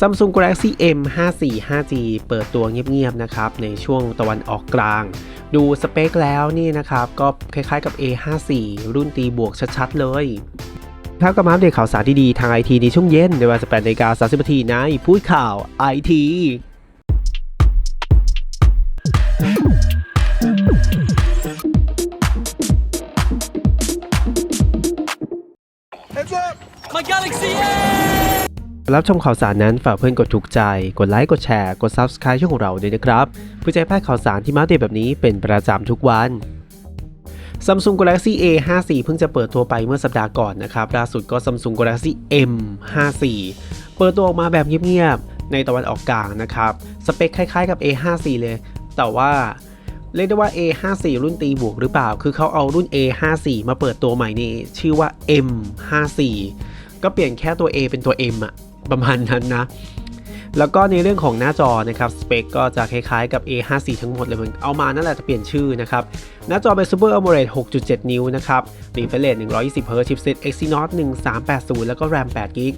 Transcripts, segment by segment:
Samsung Galaxy M54 5G เปิดตัวเงียบๆนะครับในช่วงตะวันออกกลาง ดูสเปคแล้วนี่นะครับ ก็คล้ายๆกับ A54 รุ่นตีบวกชัดๆเลยครับก็มาอัปเดตข่าวสารดีๆทางไอทีในช่วงเย็นในเวลา18นาฬิกา30นาทีในพูดข่าวไอที My Galaxy A! รับชมข่าวสารนั้นฝากเพื่อนกดถูกใจ กดไลค์ กดแชร์ กด Subscribe ช่องของเราด้วยนะครับเพื่อจะให้พลาดข่าวสารที่มาเดตแบบนี้เป็นประจำทุกวัน Samsung Galaxy A54 เพิ่งจะเปิดตัวไปเมื่อสัปดาห์ก่อนนะครับ ล่าสุดก็ Samsung Galaxy M54 เปิดตัวออกมาแบบเงียบๆ ในตะวันออกกลางนะครับ สเปคคล้ายๆกับ A54 เลย แต่ว่าเรียกได้ว่า A54 รุ่นตีบวกหรือเปล่า คือเขาเอารุ่น A54 มาเปิดตัวใหม่นี่ชื่อว่า M54 ก็เปลี่ยนแค่ตัว A เป็นตัว M อะ ประมาณนั้นนะ แล้วก็ในเรื่องของหน้าจอนะครับสเปคก็จะคล้ายๆกับ A54 ทั้งหมดเลยมันเอามานั่นแหละจะเปลี่ยนชื่อนะครับ หน้าจอเป็น Super AMOLED 6.7 นิ้วนะครับ Refresh Rate 120 Hz Chipset Exynos 1380 แล้วก็ RAM 8 GB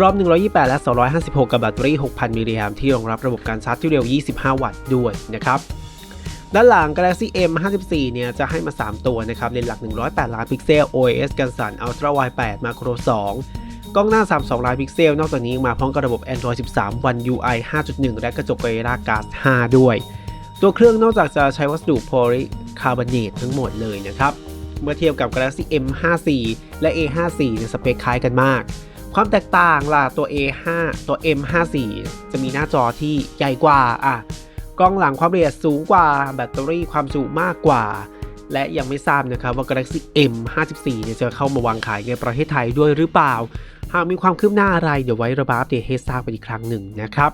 รอม128 และ 256 กับแบตเตอรี่ 6,000 มิลลิแอมที่รองรับระบบการชาร์จที่เร็ว 25 วัตต์ด้วยนะครับด้านหลัง Galaxy M54 เนี่ยจะให้มา 3 ตัวนะครับเลนส์หลัก 108 ล้านพิกเซล OIS กันสั่น Ultra Wide 8 Macro 2 กล้องหน้า 32 ล้านพิกเซล นอกจากนี้ยังมาพร้อมกับระบบ Android 13 One UI 5.1 และกระจก Gorilla Glass 5 ด้วย ตัวเครื่องนอกจากจะใช้วัสดุโพลีคาร์บอเนตทั้งหมดเลยนะครับ เมื่อเทียบกับ Galaxy M54 และ A54 เนี่ยสเปคคล้ายกันมาก ความแตกต่างล่ะตัว A5 ตัว M54 จะมีหน้าจอที่ใหญ่กว่าอะกล้องหลังความละเอียดสูงกว่า แบตเตอรี่ความจุมากกว่า และยังไม่ทราบนะครับว่า Galaxy M54 เนี่ยจะเข้ามาวางขายในประเทศไทยด้วยหรือเปล่า หากมีความคืบหน้าอะไรเดี๋ยวไว้ระบาอัปเดตให้ทราบกันอีกครั้งหนึ่งนะครับ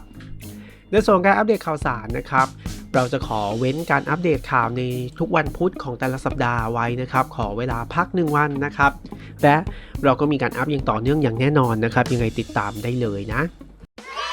ในส่วนการอัปเดตข่าวสารนะครับ เราจะขอเว้นการอัปเดตข่าวในทุกวันพุธของแต่ละสัปดาห์ไว้นะครับ ขอเวลาพักหนึ่งวันนะครับ และเราก็มีการอัปอย่างต่อเนื่องอย่างแน่นอนนะครับ ยังไงติดตามได้เลยนะ